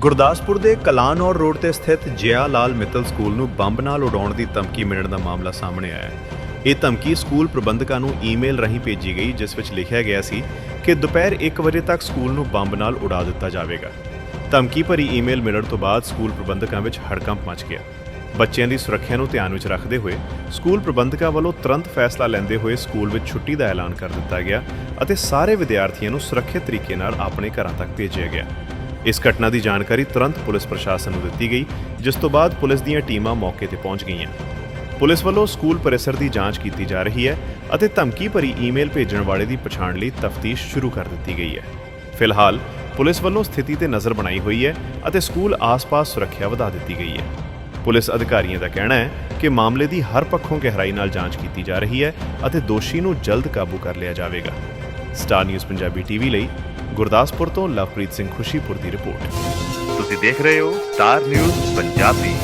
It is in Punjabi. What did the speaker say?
ਗੁਰਦਾਸਪੁਰ ਦੇ ਕਲਾਨੌਰ ਰੋਡ ਤੇ ਸਥਿਤ ਜਿਆ ਲਾਲ ਮਿੱਤਲ ਸਕੂਲ ਨੂੰ ਬੰਬ ਨਾਲ ਉਡਾਉਣ ਦੀ ਧਮਕੀ ਮਿਲਣ ਦਾ ਮਾਮਲਾ ਸਾਹਮਣੇ ਆਇਆ ਹੈ। ਇਹ ਧਮਕੀ ਸਕੂਲ ਪ੍ਰਬੰਧਕਾਂ ਨੂੰ ਈਮੇਲ ਰਾਹੀਂ ਭੇਜੀ ਗਈ, ਜਿਸ ਵਿੱਚ ਲਿਖਿਆ ਗਿਆ ਸੀ ਕਿ ਦੁਪਹਿਰ 1 ਵਜੇ ਤੱਕ ਸਕੂਲ ਨੂੰ ਬੰਬ ਨਾਲ ਉਡਾ ਦਿੱਤਾ ਜਾਵੇਗਾ। ਧਮਕੀ ਭਰੀ ਈਮੇਲ ਮਿਲਣ ਤੋਂ ਬਾਅਦ ਸਕੂਲ ਪ੍ਰਬੰਧਕਾਂ ਵਿੱਚ ਹੜਕੰਪ ਮਚ ਗਿਆ। ਬੱਚਿਆਂ ਦੀ ਸੁਰੱਖਿਆ ਨੂੰ ਧਿਆਨ ਵਿੱਚ ਰੱਖਦੇ ਹੋਏ ਸਕੂਲ ਪ੍ਰਬੰਧਕਾਂ ਵੱਲੋਂ ਤੁਰੰਤ ਫੈਸਲਾ ਲੈਂਦੇ ਹੋਏ ਸਕੂਲ ਵਿੱਚ ਛੁੱਟੀ ਦਾ ਐਲਾਨ ਕਰ ਦਿੱਤਾ ਗਿਆ ਅਤੇ ਸਾਰੇ ਵਿਦਿਆਰਥੀਆਂ ਨੂੰ ਸੁਰੱਖਿਅਤ ਤਰੀਕੇ ਨਾਲ ਆਪਣੇ ਘਰਾਂ ਤੱਕ ਭੇਜਿਆ ਗਿਆ। ਇਸ ਘਟਨਾ ਦੀ ਜਾਣਕਾਰੀ ਤੁਰੰਤ ਪੁਲਿਸ ਪ੍ਰਸ਼ਾਸਨ ਨੂੰ ਦਿੱਤੀ ਗਈ, ਜਿਸ ਤੋਂ ਬਾਅਦ ਪੁਲਿਸ ਦੀਆਂ ਟੀਮਾਂ ਮੌਕੇ ਤੇ ਪਹੁੰਚ ਗਈਆਂ। ਪੁਲਿਸ ਵੱਲੋਂ ਸਕੂਲ ਪਰਿਸਰ ਦੀ ਜਾਂਚ ਕੀਤੀ ਜਾ ਰਹੀ ਹੈ ਅਤੇ ਧਮਕੀ ਭਰੀ ਈਮੇਲ ਭੇਜਣ ਵਾਲੇ ਦੀ ਪਛਾਣ ਲਈ ਤਫਤੀਸ਼ ਸ਼ੁਰੂ ਕਰ ਦਿੱਤੀ ਗਈ ਹੈ। ਫਿਲਹਾਲ, ਪੁਲਿਸ ਵੱਲੋਂ ਸਥਿਤੀ ਤੇ ਨਜ਼ਰ ਬਣਾਈ ਹੋਈ ਹੈ ਅਤੇ ਸਕੂਲ ਆਸ-ਪਾਸ ਸੁਰੱਖਿਆ ਵਧਾ ਦਿੱਤੀ ਗਈ ਹੈ। ਪੁਲਿਸ ਅਧਿਕਾਰੀਆਂ ਦਾ ਕਹਿਣਾ ਹੈ ਕਿ ਮਾਮਲੇ ਦੀ ਹਰ ਪੱਖੋਂ ਗਹਿਰਾਈ ਨਾਲ ਜਾਂਚ ਕੀਤੀ ਜਾ ਰਹੀ ਹੈ ਅਤੇ ਦੋਸ਼ੀ ਨੂੰ ਜਲਦ ਕਾਬੂ ਕਰ ਲਿਆ ਜਾਵੇਗਾ। ਸਟਾਰ ਨਿਊਜ਼ ਪੰਜਾਬੀ ਟੀਵੀ ਲਈ ਗੁਰਦਾਸਪੁਰ ਤੋਂ ਲਵਪ੍ਰੀਤ ਸਿੰਘ ਖੁਸ਼ੀਪੁਰ ਦੀ ਰਿਪੋਰਟ। ਤੁਸੀਂ ਦੇਖ ਰਹੇ ਹੋ ਸਟਾਰ ਨਿਊਜ਼ ਪੰਜਾਬੀ।